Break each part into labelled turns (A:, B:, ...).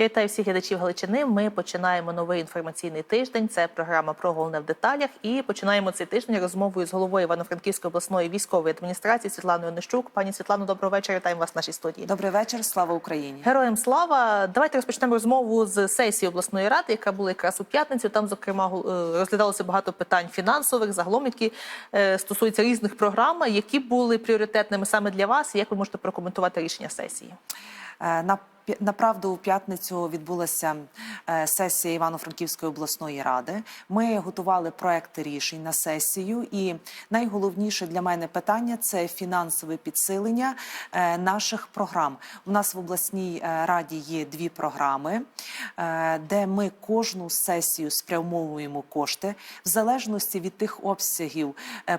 A: Я вітаю всіх глядачів Галичини. Ми починаємо новий інформаційний тиждень. Це програма про головне в деталях. І починаємо цей тиждень розмовою з головою Івано-Франківської обласної військової адміністрації Світланою Нищук. Пані Світлано, доброго вечора. Вітаємо вас в нашій студії.
B: Добрий вечір, слава Україні.
A: Героям слава. Давайте розпочнемо розмову з сесії обласної ради, яка була якраз у п'ятницю. Там, зокрема, е, розглядалося багато питань фінансових, загалом, які е, стосуються різних програм. Які були пріоритетними саме для вас? Як ви можете прокоментувати рішення сесії?
B: Е, На Направду у п'ятницю відбулася е, сесія Івано-Франківської обласної ради. Ми готували проекти рішень на сесію, і найголовніше для мене питання це фінансове підсилення е, наших програм. У нас в обласній е, раді є дві програми, де ми кожну сесію спрямовуємо кошти в залежності від тих обсягів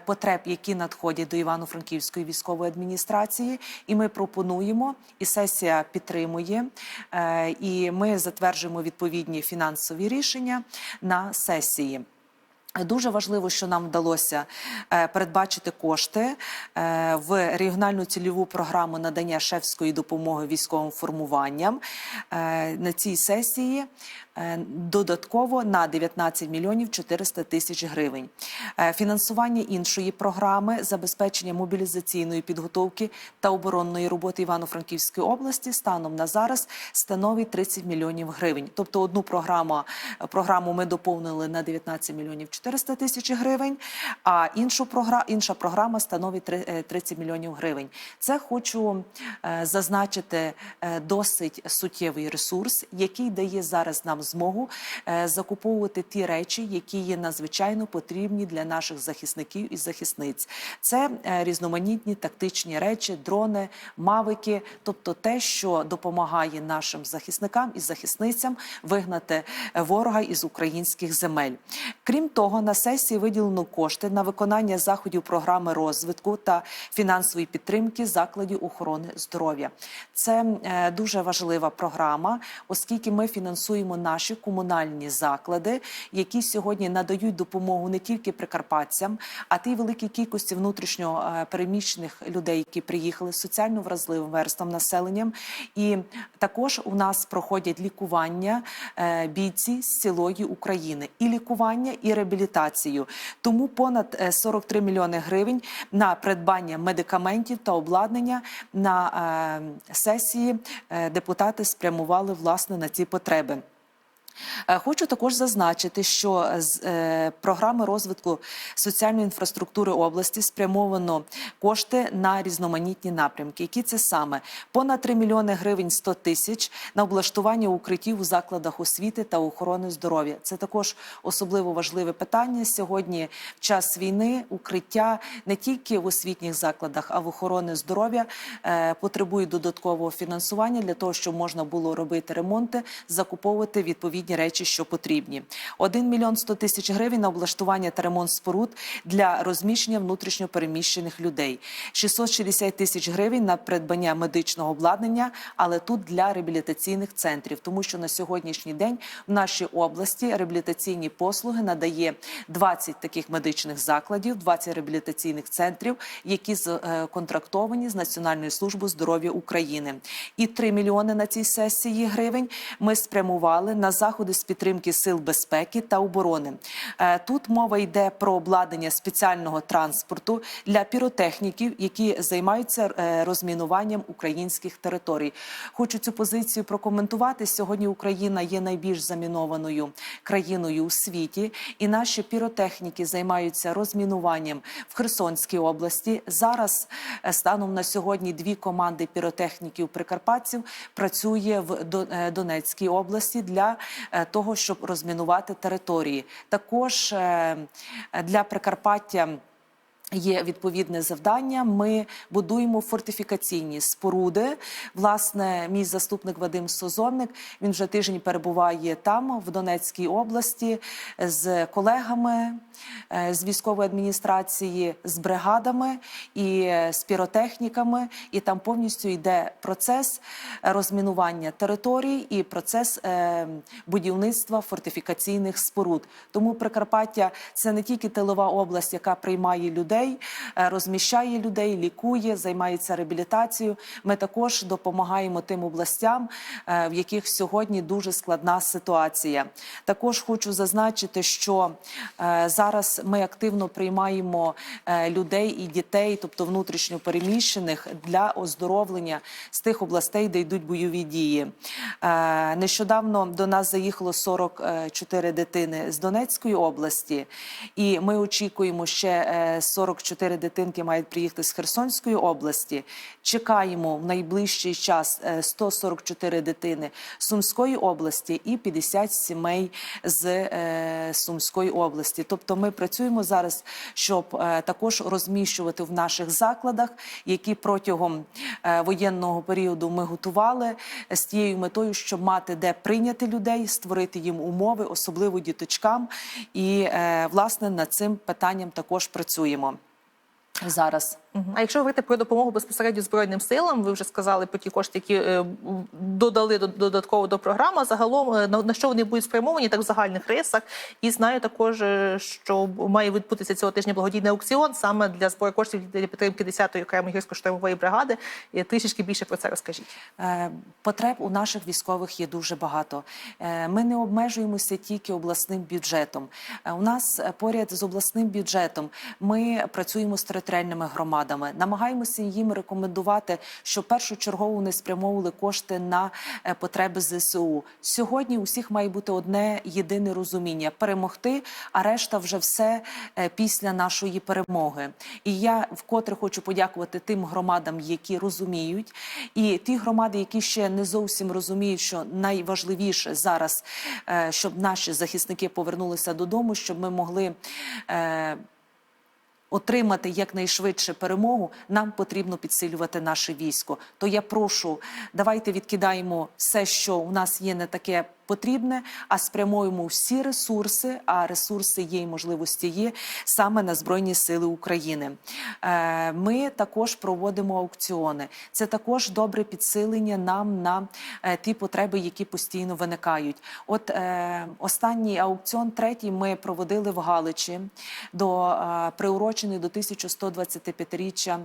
B: потреб, які надходять до Івано-Франківської військової адміністрації. І ми пропонуємо, і сесія підтримує, е, і ми затверджуємо відповідні фінансові рішення на сесії. Дуже важливо, що нам вдалося е, передбачити кошти е, в регіональну цільову програму надання шефської допомоги військовим формуванням на цій сесії. Е, Додатково на 19 мільйонів 400 тисяч гривень. Е, Фінансування іншої програми забезпечення мобілізаційної підготовки та оборонної роботи Івано-Франківської області станом на зараз становить 30 мільйонів гривень. Тобто одну програму, програму ми доповнили на 19 мільйонів 400 тисяч гривень, а іншу програ, інша програма становить три- е, 30 мільйонів гривень. Це хочу зазначити досить суттєвий ресурс, який дає зараз нам змогу е, закуповувати ті речі, які є надзвичайно потрібні для наших захисників і захисниць. Це е, різноманітні тактичні речі, дрони, мавики, тобто те, що допомагає нашим захисникам і захисницям вигнати е, ворога із українських земель. Крім того, на сесії виділено кошти на виконання заходів програми розвитку та фінансової підтримки закладів охорони здоров'я. Це дуже важлива програма, оскільки ми фінансуємо наші комунальні заклади, які сьогодні надають допомогу не тільки прикарпатцям, а тій великій кількості внутрішньо е, переміщених людей, які приїхали соціально вразливим верствам населенням. І також у нас проходять лікування е, бійці з цілої України, і лікування, і реабілітацію. Тому понад е, 43 мільйони гривень на придбання медикаментів та обладнання на е, сесії е, депутати спрямували власне на ці потреби. Е, Хочу також зазначити, що з е, програми розвитку соціальної інфраструктури області спрямовано кошти на різноманітні напрямки. Які це саме понад 3 мільйони гривень 100 тисяч на облаштування укриттів у закладах освіти та охорони здоров'я. Це також особливо важливе питання сьогодні. В час війни укриття не тільки в освітніх закладах, а в охорони здоров'я е, потребують додаткового фінансування для того, щоб можна було робити ремонти, закуповувати відповідні речі, що потрібні. 1 мільйон 100 тисяч гривень на облаштування та ремонт споруд для розміщення внутрішньопереміщених людей. 660 тисяч гривень на придбання медичного обладнання, але тут для реабілітаційних центрів, тому що на сьогоднішній день в нашій області реабілітаційні послуги надає 20 таких медичних закладів, 20 реабілітаційних центрів, які е, контрактовані з Національною службою здоров'я України. І 3 мільйони на цій сесії гривень ми спрямували на заходи з підтримки сил безпеки та оборони. Е, Тут мова йде про обладнання спеціального транспорту для піротехніків, які займаються е, розмінуванням українських територій. Хочу цю позицію прокоментувати. Сьогодні Україна є найбільш замінованою країною у світі, і наші піротехніки займаються розмінуванням в Херсонській області. Зараз е, станом на сьогодні дві команди піротехніків прикарпатців працює в До- Донецькій області для того, щоб розмінувати території. Також е, для Прикарпаття. Є відповідне завдання. Ми будуємо фортифікаційні споруди. Власне, мій заступник Вадим Созонник він вже тиждень перебуває там, в Донецькій області, з колегами е, з військової адміністрації, з бригадами і е, з піротехніками. І там повністю йде процес розмінування територій і процес е, будівництва фортифікаційних споруд. Тому Прикарпаття це не тільки тилова область, яка приймає людей. Людей, е, розміщає людей, лікує, займається реабілітацією. Ми також допомагаємо тим областям, е, в яких сьогодні дуже складна ситуація. Також хочу зазначити, що е, зараз ми активно приймаємо людей і дітей, тобто внутрішньо переміщених, для оздоровлення з тих областей, де йдуть бойові дії. Нещодавно до нас заїхало 44 дитини з Донецької області, і ми очікуємо ще е, 44 дитинки мають приїхати з Херсонської області. Чекаємо в найближчий час е, 144 дитини з Сумської області і 50 сімей з е, Сумської області. Тобто ми працюємо зараз, щоб е, також розміщувати в наших закладах, які протягом е, воєнного періоду ми готували е, з тією метою, щоб мати де прийняти людей, створити їм умови, особливо діточкам. І е, власне над цим питанням також працюємо зараз.
A: А якщо говорити про допомогу безпосередньо збройним силам, ви вже сказали про ті кошти, які е, додали до- додатково до програми. Загалом е, на, що вони будуть спрямовані, так в загальних рисах. І знаю також, е, що має відбутися цього тижня благодійний аукціон саме для збору коштів для підтримки 10-ї окремої гірсько-штурмової бригади. І трішечки більше про це розкажіть.
B: Потреб у наших військових є дуже багато. Ми не обмежуємося тільки обласним бюджетом. У нас поряд з обласним бюджетом ми працюємо з територіальними громадами, намагаємося їм рекомендувати, що першочергово вони спрямовували кошти на е, потреби ЗСУ. Сьогодні у всіх має бути одне єдине розуміння перемогти, а решта вже все е, після нашої перемоги. І я вкотре хочу подякувати тим громадам, які розуміють, і ті громади, які ще не зовсім розуміють, що найважливіше зараз, е, щоб наші захисники повернулися додому, щоб ми могли. Отримати якнайшвидше перемогу, нам потрібно підсилювати наше військо. То я прошу, давайте відкидаємо все, що у нас є не таке потрібне, а спрямуємо всі ресурси. А ресурси є і можливості є саме на Збройні Сили України. Е, Ми також проводимо аукціони. Це також добре підсилення нам на е, ті потреби, які постійно виникають. От е, останній аукціон, третій, ми проводили в Галичі до е, приурочений до 1125-річчя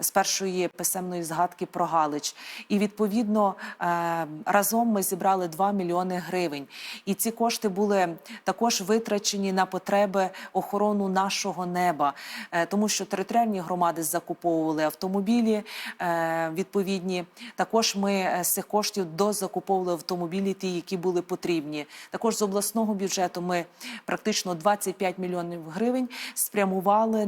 B: з першої писемної згадки про Галич. І відповідно е, разом ми зібрали 2 мільйони гривень. І ці кошти були також витрачені на потреби охорону нашого неба, Е, тому що територіальні громади закуповували автомобілі е, відповідні. Також ми з цих коштів дозакуповували автомобілі, ті, які були потрібні. Також з обласного бюджету ми практично 25 мільйонів гривень спрямували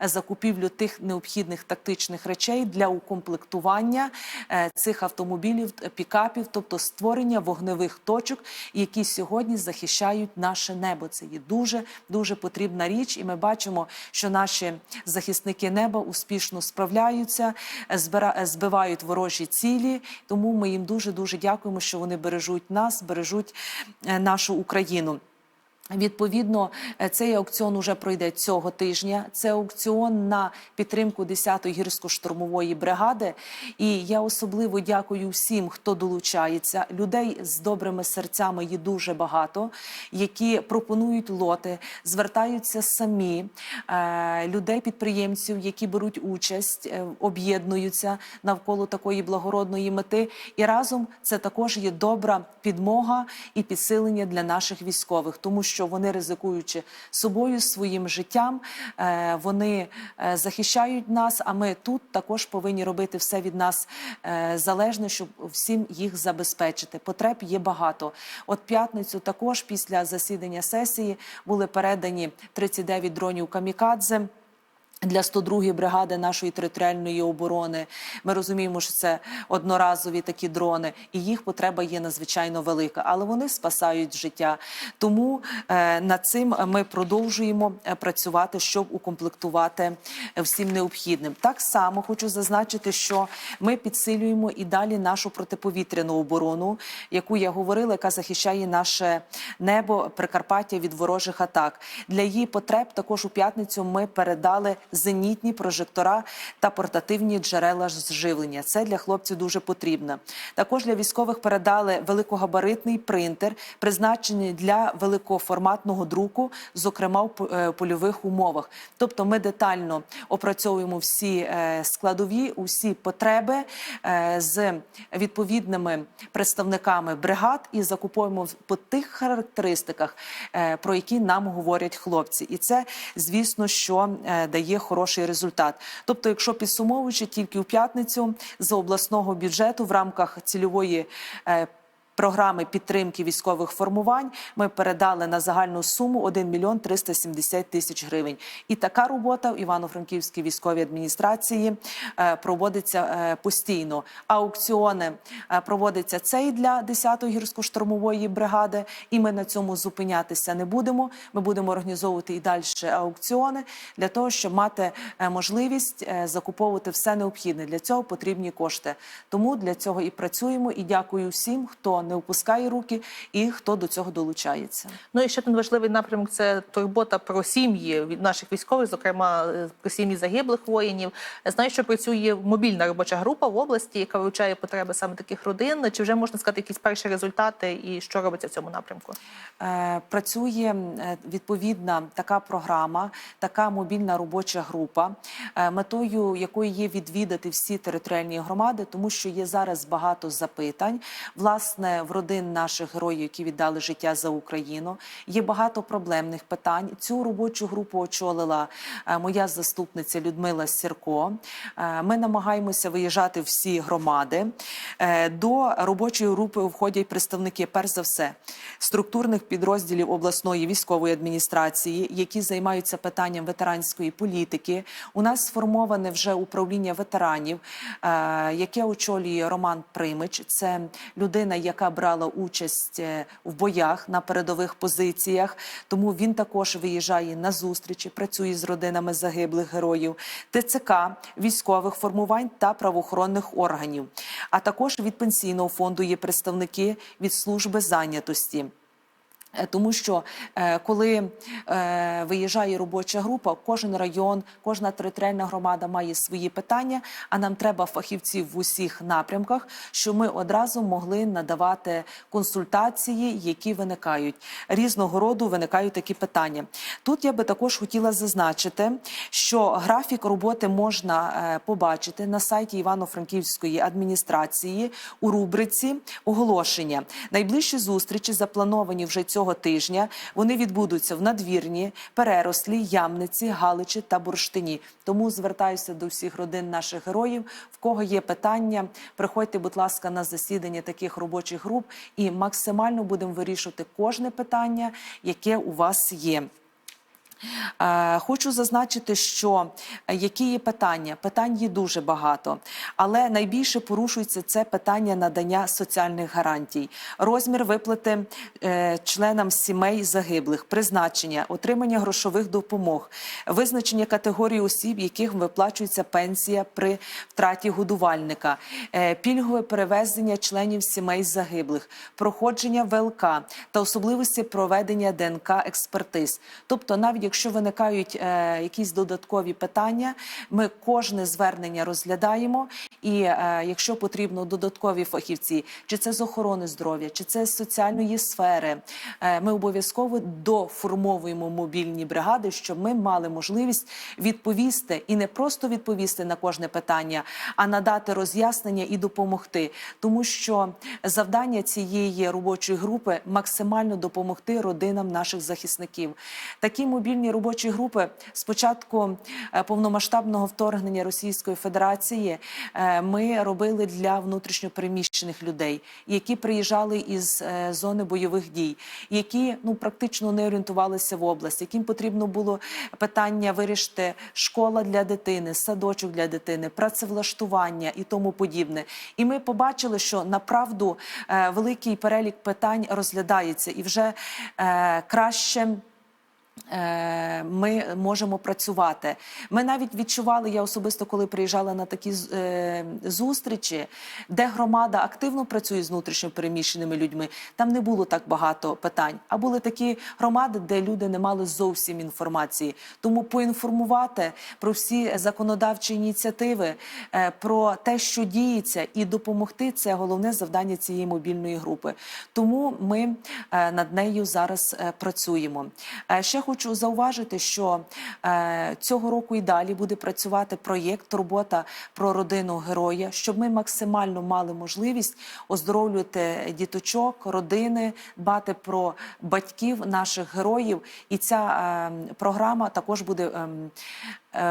B: закупівлю тих необхідних тактичних речей для укомплектування е, цих автомобілів, е, пікапів, тобто створення вогневих точок, які сьогодні захищають наше небо. Це є дуже дуже потрібна річ, і ми бачимо, що наші захисники неба успішно справляються, е, збивають ворожі цілі. Тому ми їм дуже дуже дякуємо, що вони бережуть нас, бережуть нашу Україну. Відповідно, е, цей аукціон уже пройде цього тижня. Це аукціон на підтримку 10-ї гірсько-штурмової бригади. І я особливо дякую всім, хто долучається. Людей з добрими серцями є дуже багато, які пропонують лоти, звертаються самі. Е, Людей, підприємців, які беруть участь, е, об'єднуються навколо такої благородної мети. І разом це також є добра підмога і підсилення для наших військових, тому що вони ризикуючи собою, своїм життям, е, вони е, захищають нас. А ми тут також повинні робити все від нас е, залежне, щоб всім їх забезпечити. Потреб є багато. От п'ятницю також після засідання сесії були передані 39 дронів камікадзе. Для 102-ї бригади нашої територіальної оборони ми розуміємо, що це одноразові такі дрони, і їх потреба є надзвичайно велика, але вони спасають життя. Тому е, над цим ми продовжуємо е, працювати, щоб укомплектувати е, всім необхідним. Так само хочу зазначити, що ми підсилюємо і далі нашу протиповітряну оборону, яку я говорила, яка захищає наше небо Прикарпаття від ворожих атак. Для її потреб також у п'ятницю ми передали зенітні прожектора та портативні джерела живлення. Це для хлопців дуже потрібно. Також для військових передали великогабаритний принтер, призначений для великоформатного друку, зокрема в е, польових умовах. Тобто, ми детально опрацьовуємо всі е, складові, усі потреби е, з відповідними представниками бригад і закуповуємо по тих характеристиках, про які нам говорять хлопці. І це, звісно, що е, хороший результат. Тобто, якщо підсумовуючи тільки у п'ятницю з обласного бюджету в рамках цільової. Програми підтримки військових формувань ми передали на загальну суму 1 мільйон 370 тисяч гривень. І така робота в Івано-Франківській військовій адміністрації е, проводиться е, постійно. Аукціони е, проводиться цей для 10-ї гірсько-штурмової бригади, і ми на цьому зупинятися не будемо. Ми будемо організовувати і далі аукціони для того, щоб мати можливість закуповувати все необхідне. Для цього потрібні кошти. Тому для цього і працюємо. І дякую всім, хто не опускає руки і хто до цього долучається.
A: Ну і ще один важливий напрямок це турбота про сім'ї від наших військових, зокрема е, про сім'ї загиблих воїнів. Знаю, що працює мобільна робоча група в області, яка вивчає потреби саме таких родин. Чи вже можна сказати якісь перші результати і що робиться в цьому напрямку?
B: Е, Працює е, відповідна така програма, така мобільна робоча група, метою якої є відвідати всі територіальні громади, тому що є зараз багато запитань. Власне, в родин наших героїв, які віддали життя за Україну, є багато проблемних питань. Цю робочу групу очолила е, моя заступниця Людмила Сірко. Е, Ми намагаємося виїжджати всі громади. Е, До робочої групи входять представники, перш за все, структурних підрозділів обласної військової адміністрації, які займаються питанням ветеранської політики. У нас сформоване вже управління ветеранів, яке очолює Роман Примич. Це людина, яка брала участь е, в боях на передових позиціях. Тому він також виїжджає на зустрічі, працює з родинами загиблих героїв, ТЦК, військових формувань та правоохоронних органів. А також від пенсійного фонду є представники від служби зайнятості. Е, Тому що е, коли е, виїжджає робоча група, кожен район, кожна територіальна громада має свої питання. А нам треба фахівців в усіх напрямках, щоб ми одразу могли надавати консультації, які виникають різного роду. Виникають такі питання. Тут я би також хотіла зазначити, що графік роботи можна побачити на сайті Івано-Франківської адміністрації у рубриці оголошення. Найближчі зустрічі заплановані вже цього тижня. Вони відбудуться в надвірні, перерослі, ямниці, галичі та бурштині. Тому звертаюся до всіх родин наших героїв. В кого є питання, приходьте, будь ласка, на засідання таких робочих груп і максимально будемо вирішувати кожне питання, яке у вас є. Е, Хочу зазначити, що е, які є питання? Питань є дуже багато, але найбільше порушується це питання надання соціальних гарантій, розмір виплати е, членам сімей загиблих, призначення, отримання грошових допомог, визначення категорії осіб, яких виплачується пенсія при втраті годувальника, пільгове перевезення членів сімей загиблих, проходження ВЛК та особливості проведення ДНК експертиз. Тобто, навіть якщо виникають е, якісь додаткові питання, ми кожне звернення розглядаємо. І е, якщо потрібно додаткові фахівці, чи це з охорони здоров'я, чи це з соціальної сфери, е, ми обов'язково доформовуємо мобільні бригади, щоб ми мали можливість відповісти і не просто відповісти на кожне питання, а надати роз'яснення і допомогти. Тому що завдання цієї робочої групи максимально допомогти родинам наших захисників. Такі мобільні робочі групи з початку е, повномасштабного вторгнення Російської Федерації е, ми робили для внутрішньопереміщених людей, які приїжджали із е, зони бойових дій, які ну практично не орієнтувалися в область, яким потрібно було питання вирішити школа для дитини, садочок для дитини, працевлаштування і тому подібне. І ми побачили, що направду великий перелік питань розглядається і вже краще Ми можемо працювати. Ми навіть відчували, я особисто, коли приїжджала на такі е, зустрічі, де громада активно працює з внутрішньо переміщеними людьми. Там не було так багато питань. А були такі громади, де люди не мали зовсім інформації. Тому поінформувати про всі законодавчі ініціативи, е, про те, що діється, і допомогти це головне завдання цієї мобільної групи. Тому ми е, над нею зараз е, працюємо. Е, Ще хочу зауважити, що е, цього року і далі буде працювати проєкт Турбота про родину героя, щоб ми максимально мали можливість оздоровлювати діточок, родини, дбати про батьків наших героїв. І ця е, програма також буде. е,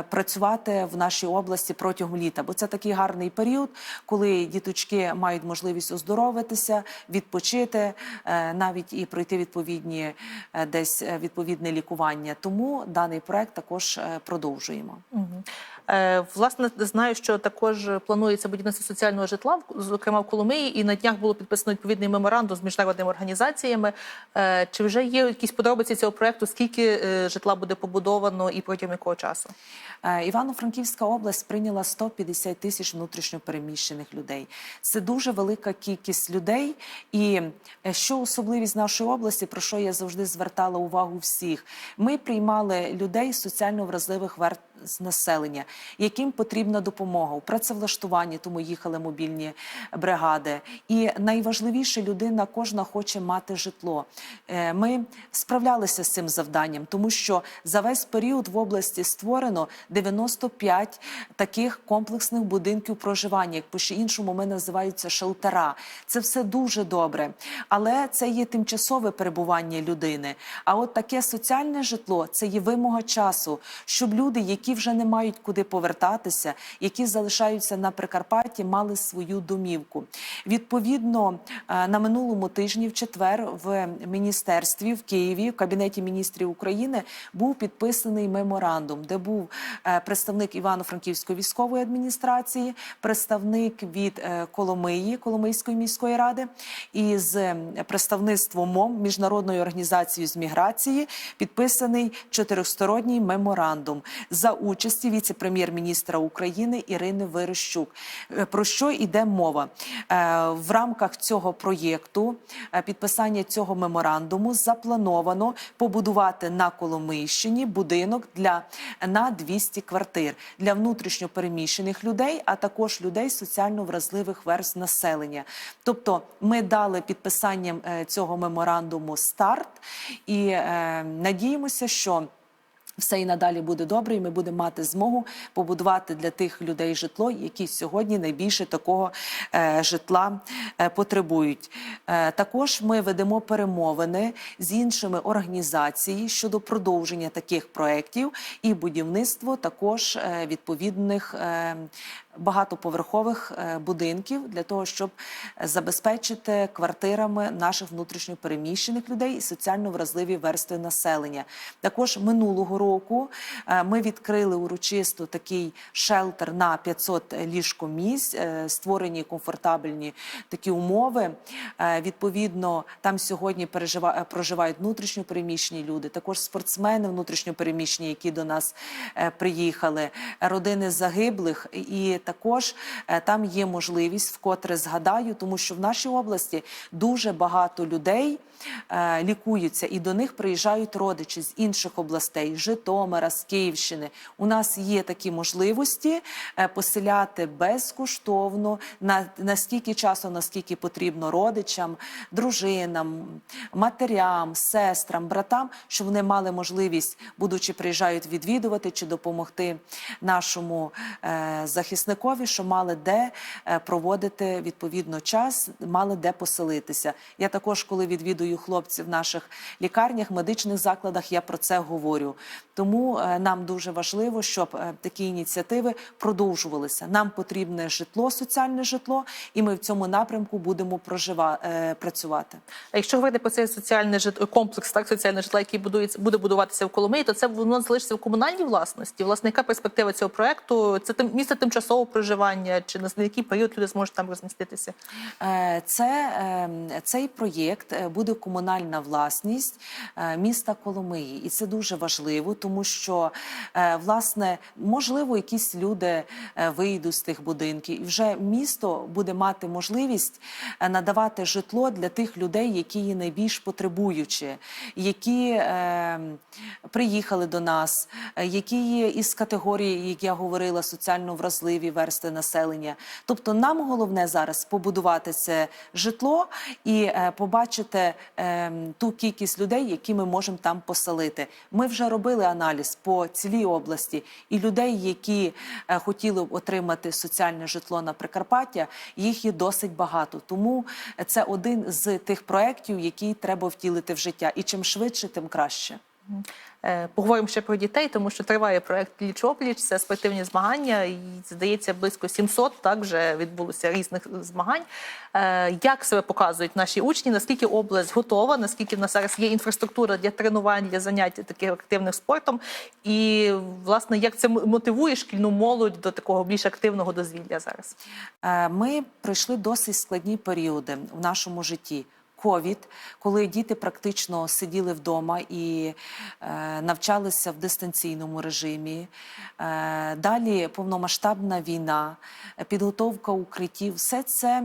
B: Працювати в нашій області протягом літа, бо це такий гарний період, коли діточки мають можливість оздоровитися, відпочити, е, навіть і пройти відповідні е, десь е, відповідне лікування. Тому даний проект також е, продовжуємо.
A: Мгм. Е, Власне, знаю, що також планується будівництво соціального житла, зокрема в Коломиї, і на днях було підписано відповідний меморандум з міжнародними організаціями. Е, Чи вже є якісь подробиці цього проекту? Скільки е, житла буде побудовано і протягом якого часу?
B: Івано-Франківська область прийняла 150 тисяч внутрішньопереміщених людей. Це дуже велика кількість людей. І що особливість нашої області, про що я завжди звертала увагу всіх, ми приймали людей з соціально вразливих верст населення, яким потрібна допомога у працевлаштуванні, тому їхали мобільні бригади. І найважливіше людина кожна хоче мати житло. Е, Ми справлялися з цим завданням, тому що за весь період в області створено 95 таких комплексних будинків проживання, як по іншому ми називаються шелтера. Це все дуже добре, але це є тимчасове перебування людини. А от таке соціальне житло це є вимога часу, щоб люди, які вже не мають куди повертатися, які залишаються на Прикарпатті, мали свою домівку. Відповідно, е, на минулому тижні, в четвер, в міністерстві в Києві, в кабінеті міністрів України, був підписаний меморандум, де був е, представник Івано-Франківської військової адміністрації, представник від е, Коломиї, Коломийської міської ради, і з представництвом МОМ Міжнародною організацією з міграції підписаний чотиристоронній меморандум за участі віце-прем'єр-міністра України Ірини Верещук. Е, Про що йде мова? Е, В рамках цього проєкту е, підписання цього меморандуму заплановано побудувати на Коломийщині будинок для на 200 квартир для внутрішньо переміщених людей, а також людей соціально вразливих верств населення. Тобто, ми дали підписанням цього меморандуму старт і е, надіємося, що. Все і надалі буде добре, і ми будемо мати змогу побудувати для тих людей житло, які сьогодні найбільше такого е, житла е, потребують. Е, також ми ведемо перемовини з іншими організаціями щодо продовження таких проєктів і будівництво також відповідних. Багатоповерхових будинків для того, щоб забезпечити квартирами наших внутрішньопереміщених людей і соціально вразливі верстви населення. Також минулого року е, ми відкрили урочисто такий шелтер на 500 ліжкомісць, е, створені комфортабельні такі умови. Е, Відповідно, там сьогодні проживають внутрішньопереміщені люди, також спортсмени внутрішньопереміщені, які до нас приїхали, родини загиблих, і також там є можливість, вкотре згадаю, тому що в нашій області дуже багато людей лікуються, і до них приїжджають родичі з інших областей, Житомира, з Київщини. У нас є такі можливості е, поселяти безкоштовно на настільки часу, наскільки потрібно родичам, дружинам, матерям, сестрам, братам, щоб вони мали можливість, будучи приїжджають відвідувати чи допомогти нашому е, захисникові, що мали де е, проводити відповідно час, мали де поселитися. Я також, коли відвідую хлопців в наших лікарнях, медичних закладах, я про це говорю. Тому е, нам дуже важливо, щоб е, такі ініціативи продовжувалися. Нам потрібне житло, соціальне житло, і ми в цьому напрямку будемо прожива, е, працювати.
A: А якщо говорити про цей соціальний жит... комплекс, так соціальне житла, який будується буде будуватися в Коломиї, то це воно залишиться в комунальній власності. Власне, яка перспектива цього проекту? Це тим місце тимчасового проживання, чи на який період люди зможуть там розміститися?
B: Це, е, цей проєкт буде комунальна власність е, міста Коломиї, і це дуже важливо, тому що е, власне можливо якісь люди е, вийдуть з тих будинків, і вже місто буде мати можливість надавати житло для тих людей, які є найбільш потребуючі, які е, приїхали до нас, які є із категорії, як я говорила, соціально вразливі версти населення. Тобто, нам головне зараз побудувати це житло і побачити е, ту кількість людей, які ми можемо там поселити. Ми вже робили аналіз по цілій області, і людей, які е, хотіли б отримати соціальне житло на Прикарпаття, їх є досить багато. Тому це один з тих проєктів, які треба втілити в життя. І чим швидше, тим краще.
A: Е, Поговоримо ще про дітей, тому що триває проект пліч опліч. Це спортивні змагання. І здається, близько 700 так вже відбулося різних змагань. Е, Як себе показують наші учні? Наскільки область готова? Наскільки в нас зараз є інфраструктура для тренувань, для занять таким активним спортом? І власне як це мотивує шкільну молодь до такого більш активного дозвілля зараз?
B: Е, Ми пройшли досить складні періоди в нашому житті. Ковід, коли діти практично сиділи вдома і е, навчалися в дистанційному режимі. Е, далі повномасштабна війна, підготовка укриттів. Все це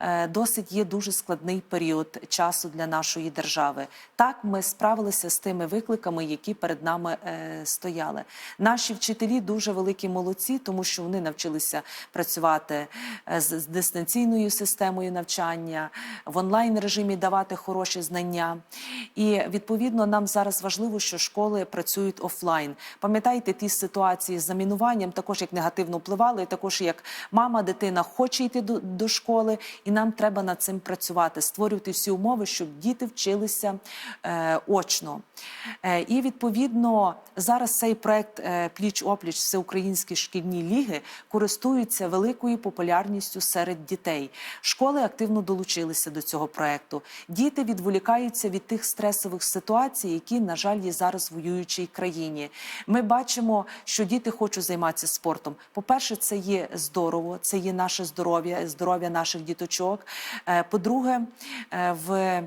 B: е, досить є дуже складний період часу для нашої держави. Так, ми справилися з тими викликами, які перед нами е, стояли. Наші вчителі дуже великі молодці, тому що вони навчилися працювати е, з, з дистанційною системою навчання в онлайн режимі давати хороші знання. І відповідно нам зараз важливо, що школи працюють офлайн. Пам'ятаєте ті ситуації з замінуванням, також як негативно впливали, також як мама, дитина хоче йти до, до школи, і нам треба над цим працювати, створювати всі умови, щоб діти вчилися е, очно. Е, і відповідно зараз цей проект е, пліч опліч всеукраїнські шкільні ліги користуються великою популярністю серед дітей. Школи активно долучилися до цього проекту. Діти відволікаються від тих стресових ситуацій, які, на жаль, є зараз в воюючій країні. Ми бачимо, що діти хочуть займатися спортом. По-перше, це є здорово, це є наше здоров'я, здоров'я наших діточок. Е, По-друге, е, в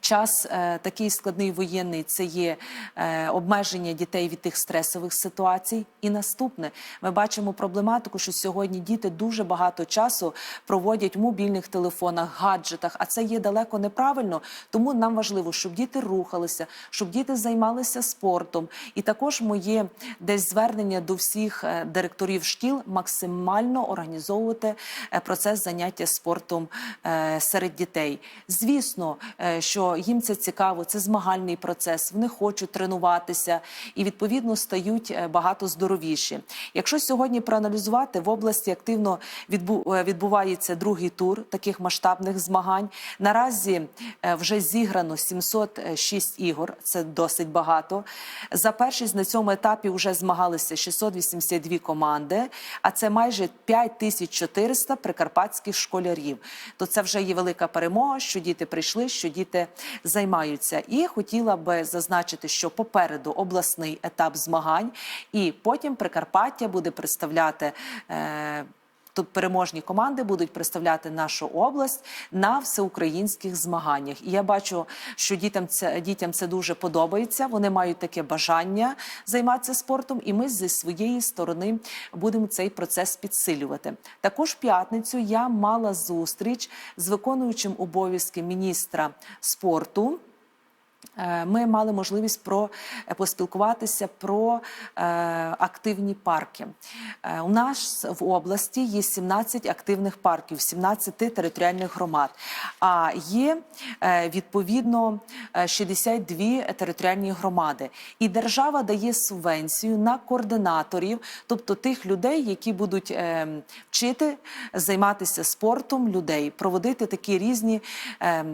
B: Час е, такий складний воєнний це є е, обмеження дітей від тих стресових ситуацій. І наступне ми бачимо проблематику, що сьогодні діти дуже багато часу проводять в мобільних телефонах, гаджетах, а це є далеко неправильно. Тому нам важливо, щоб діти рухалися, щоб діти займалися спортом. І також моє десь звернення до всіх е, директорів шкіл максимально організовувати процес заняття спортом серед дітей. Звісно, е, що їм це цікаво, це змагальний процес. Вони хочуть тренуватися і відповідно стають е, багато здоровіші. Якщо сьогодні проаналізувати в області активно е, відбувається другий тур таких масштабних змагань. Наразі е, вже зіграно 706 ігор. Це досить багато. За першість на цьому етапі вже змагалися 682 команди, а це майже 5400 прикарпатських школярів. То це вже є велика перемога, що діти прийшли, що діти займаються. І хотіла би зазначити, що попереду обласний етап змагань, і потім Прикарпаття буде представляти. Е, Тут переможні команди будуть представляти нашу область на всеукраїнських змаганнях. І я бачу, що дітям це дітям це дуже подобається. Вони мають таке бажання займатися спортом, і ми зі своєї сторони будемо цей процес підсилювати. Також п'ятницю я мала зустріч з виконуючим обов'язки міністра спорту. Е, Ми мали можливість про е, поспілкуватися про е, активні парки. Е, у нас в області є 17 активних парків, 17 територіальних громад. А є е, відповідно е, 62 територіальні громади. І держава дає субвенцію на координаторів, тобто тих людей, які будуть е, вчити займатися спортом людей, проводити такі різні е,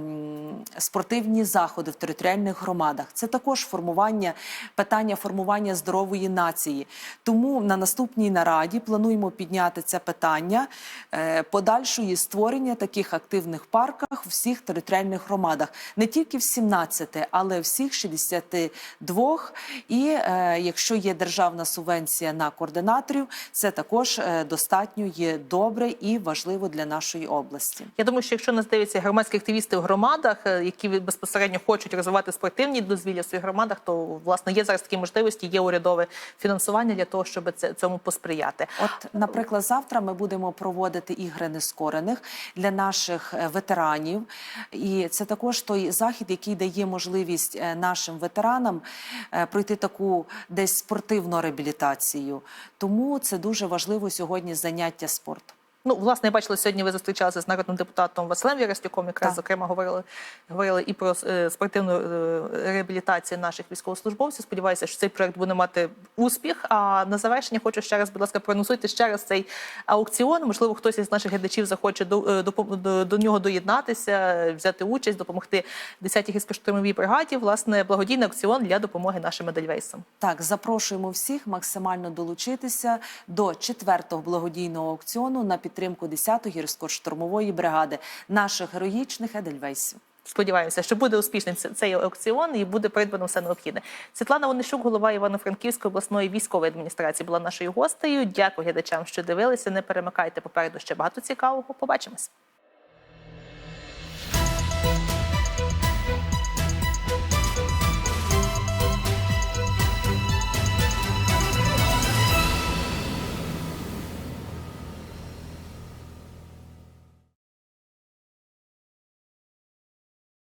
B: спортивні заходи в територіальних територіальних громадах. Це також формування питання формування здорової нації. Тому на наступній нараді плануємо підняти це питання е, подальшої створення таких активних парках в всіх територіальних громадах, не тільки в 17, але всіх 62. І е, якщо є державна субвенція на координаторів, це також е, достатньо є добре і важливо для нашої області.
A: Я думаю, що якщо нас дивляться громадські активісти в громадах, які безпосередньо хочуть розвивати спортивні дозвілля в своїх громадах, то власне є зараз такі можливості, є урядове фінансування для того, щоб це цьому посприяти.
B: От, наприклад, завтра ми будемо проводити ігри нескорених для наших е, ветеранів, і це також той захід, який дає можливість е, нашим ветеранам е, пройти таку десь спортивну реабілітацію. Тому це дуже важливо сьогодні заняття спортом.
A: Ну, власне, я бачила сьогодні. Ви зустрічалися з народним депутатом Василем Вірастюком. Якраз
B: Так.
A: зокрема говорили говорили і про е, спортивну е, реабілітацію наших військовослужбовців. Сподіваюся, що цей проект буде мати успіх. А на завершення хочу ще раз, будь ласка, проанонсуйте ще раз цей аукціон. Можливо, хтось із наших глядачів захоче до, е, допом- до, до нього доєднатися, взяти участь, допомогти 10-й гірсько-штурмовій бригаді. Власне, благодійний аукціон для допомоги нашим медальвейсам.
B: Так, запрошуємо всіх максимально долучитися до четвертого благодійного аукціону на підтримку 10-ї гірсько-штурмової бригади наших героїчних едельвейсів.
A: Сподіваємося, що буде успішним цей аукціон і буде придбано все необхідне. Світлана Онищук, голова Івано-Франківської обласної військової адміністрації, була нашою гостею. Дякую глядачам, що дивилися. Не перемикайте попереду ще багато цікавого. Побачимось.